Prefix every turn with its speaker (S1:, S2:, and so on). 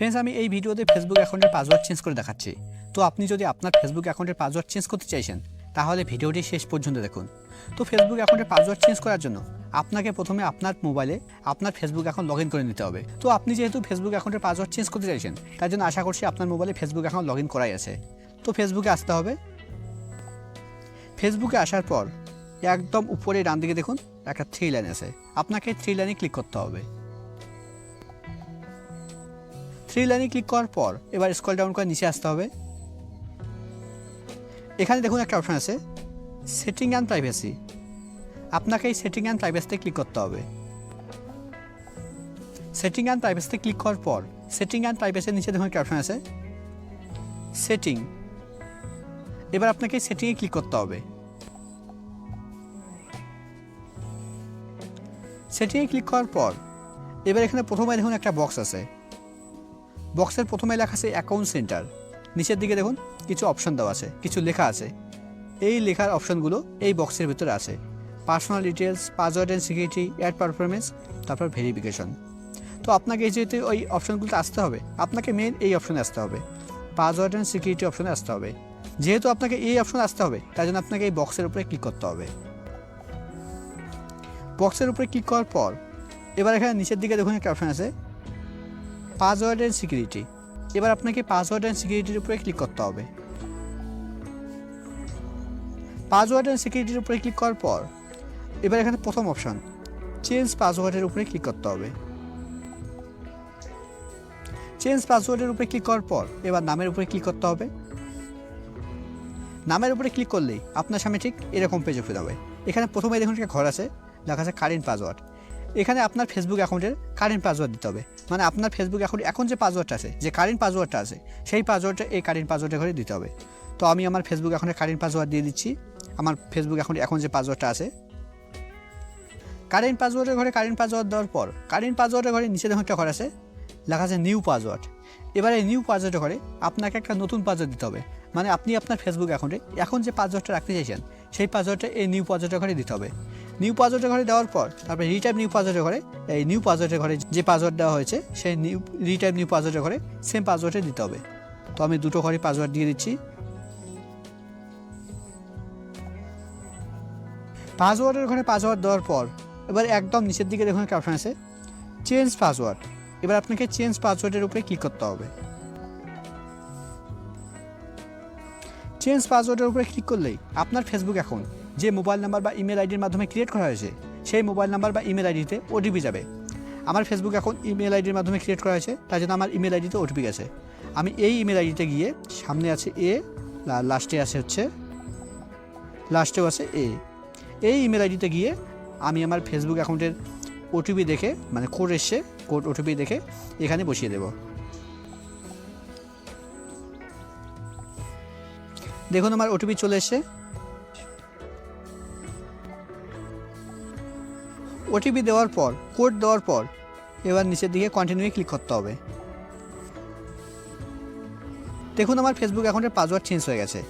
S1: Friends আমি এই ভিডিওতে ফেসবুক অ্যাকাউন্টের পাসওয়ার্ড চেঞ্জ করে দেখাচ্ছি। তো আপনি যদি আপনার ফেসবুক অ্যাকাউন্টের পাসওয়ার্ড চেঞ্জ করতে চাইছেন, তাহলে ভিডিওটি শেষ পর্যন্ত দেখুন। তো ফেসবুক অ্যাকাউন্টের পাসওয়ার্ড চেঞ্জ করার জন্য আপনাকে প্রথমে আপনার মোবাইলে আপনার ফেসবুক অ্যাকাউন্ট লগ ইন করে নিতে হবে। তো আপনি যেহেতু ফেসবুক অ্যাকাউন্টের পাসওয়ার্ড চেঞ্জ করতে চাইছেন, তার জন্য আশা করছি আপনার মোবাইলে ফেসবুক অ্যাকাউন্ট লগ ইন করাই আছে। তো ফেসবুকে আসতে হবে। ফেসবুকে আসার পর একদম উপরে ডান দিকে দেখুন, একটা থ্রি লাইন আছে। আপনাকে থ্রি লাইনে ক্লিক করতে হবে। থ্রি লাইনে ক্লিক করার পর এবার স্কল ডাউন করে নিচে আসতে হবে। এখানে দেখুন একটা অপশন আছে সেটিং অ্যান্ড প্রাইভেসি আপনাকে এই সেটিং অ্যান্ড প্রাইভেসিতে ক্লিক করতে হবে। সেটিং অ্যান্ড প্রাইভেসিতে ক্লিক করার পর সেটিং অ্যান্ড প্রাইভেসির নিচে দেখুন একটা অপশন আছে সেটিং এবার আপনাকে সেটিংয়ে ক্লিক করতে হবে। সেটিংয়ে ক্লিক করার পর এবার এখানে প্রথমে দেখুন একটা বক্স আছে। বক্সের প্রথমে লেখা আছে অ্যাকাউন্ট সেন্টার। নিচের দিকে দেখুন, কিছু অপশন দেওয়া আছে, কিছু লেখা আছে। এই লেখার অপশনগুলো এই বক্সের ভিতরে আছে। Personal details password and security, ad performance তারপর ভেরিফিকেশন। তো আপনাকে যেহেতু ওই অপশনগুলোতে আসতে হবে, আপনাকে মেন এই অপশনে আসতে হবে। পাসওয়ার্ড অ্যান্ড সিকিউরিটি অপশনে আসতে হবে। যেহেতু আপনাকে এই অপশনে আসতে হবে, তাই জন্য আপনাকে এই বক্সের উপরে ক্লিক করতে হবে। বক্সের উপরে ক্লিক করার পর, এবার এখানে নিচের দিকে দেখুন একটা অপশন আছে পাসওয়ার্ড অ্যান্ড সিকিউরিটি এবার আপনাকে পাসওয়ার্ড অ্যান্ড সিকিউরিটির উপরে ক্লিক করতে হবে। পাসওয়ার্ড অ্যান্ড সিকিউরিটির উপরে ক্লিক করার পর, এবার এখানে প্রথম অপশন চেঞ্জ পাসওয়ার্ডের উপরে ক্লিক করতে হবে। চেঞ্জ পাসওয়ার্ডের উপরে ক্লিক করার পর, এবার নামের উপরে ক্লিক করতে হবে। নামের উপরে ক্লিক করলেই আপনার সামনে ঠিক এরকম পেজ উঠে যাবে। এখানে প্রথমে দেখুন একটা ঘর আছে, লেখা আছে কারেন্ট পাসওয়ার্ড এখানে আপনার ফেসবুক অ্যাকাউন্টের কারেন্ট পাসওয়ার্ড দিতে হবে। মানে আপনার ফেসবুক অ্যাকাউন্ট এখন যে পাসওয়ার্ডটা আছে, যে কারেন্ট পাসওয়ার্ডটা আছে, সেই পাসওয়ার্ডটা এই কারেন্ট পাসওয়ার্ডের ঘরে দিতে হবে। তো আমি আমার ফেসবুক অ্যাকাউন্টের কারেন্ট পাসওয়ার্ড দিয়ে দিচ্ছি। আমার ফেসবুক অ্যাকাউন্টে এখন যে পাসওয়ার্ডটা আছে কারেন্ট পাসওয়ার্ডের ঘরে কারেন্ট পাসওয়ার্ড দেওয়ার পর কারেন্ট পাসওয়ার্ডের ঘরে নিচে দেখুন একটা ঘর আছে, লেখা আছে নিউ পাসওয়ার্ড এবারে নিউ পাসওয়ার্ডের ঘরে আপনাকে একটা নতুন পাসওয়ার্ড দিতে হবে। মানে আপনি আপনার ফেসবুক অ্যাকাউন্টে এখন যে পাসওয়ার্ডটা রাখতে চাইছেন, সেই পাসওয়ার্ডটা এই নিউ পাসওয়ার্ডের ঘরে দিতে হবে। নিউ পাসওয়ার্ডের ঘরে দেওয়ার পর, তারপরে রিটাইপ নিউ পাসওয়ার্ডের ঘরে, এই নিউ পাসওয়ার্ডের ঘরে যে পাসওয়ার্ড দেওয়া হয়েছে, সেই নিউ রিটাইপ নিউ পাসওয়ার্ডের ঘরে সেম পাসওয়ার্ডে দিতে হবে। তো আমি দুটো ঘরে পাসওয়ার্ড দিয়ে দিচ্ছি। পাসওয়ার্ডের ঘরে পাসওয়ার্ড দেওয়ার পর, এবার একদম নিচের দিকে দেখুন একটা অপশন আছে চেঞ্জ পাসওয়ার্ড এবার আপনাকে চেঞ্জ পাসওয়ার্ডের উপরে ক্লিক করতে হবে। চেঞ্জ পাসওয়ার্ডের উপরে ক্লিক করলেই আপনার ফেসবুক অ্যাকাউন্ট যে মোবাইল নাম্বার বা ইমেল আইডির মাধ্যমে ক্রিয়েট করা হয়েছে, সেই মোবাইল নাম্বার বা ইমেল আইডিতে ওটিপি যাবে। আমার ফেসবুক এখন ইমেল আইডির মাধ্যমে ক্রিয়েট করা হয়েছে, তার জন্য আমার ইমেল আইডিতে ওটিপি গেছে। আমি এই ইমেল আইডিতে গিয়ে সামনে আছে এ লাস্টে আছে হচ্ছে লাস্টেও আছে এ এই ইমেল আইডিতে গিয়ে আমি আমার ফেসবুক অ্যাকাউন্টের ওটিপি দেখে মানে কোড এসছে কোড ওটিপি দেখে এখানে বসিয়ে দেব। দেখুন, আমার ওটিপি চলে এসছে। ওটিপি দেওয়ার পর কোড দেওয়ার পর, এবার নিচের দিকে কন্টিনিউ ক্লিক করতে হবে। দেখুন আমার ফেসবুক অ্যাকাউন্টের পাসওয়ার্ড চেঞ্জ হয়ে গেছে।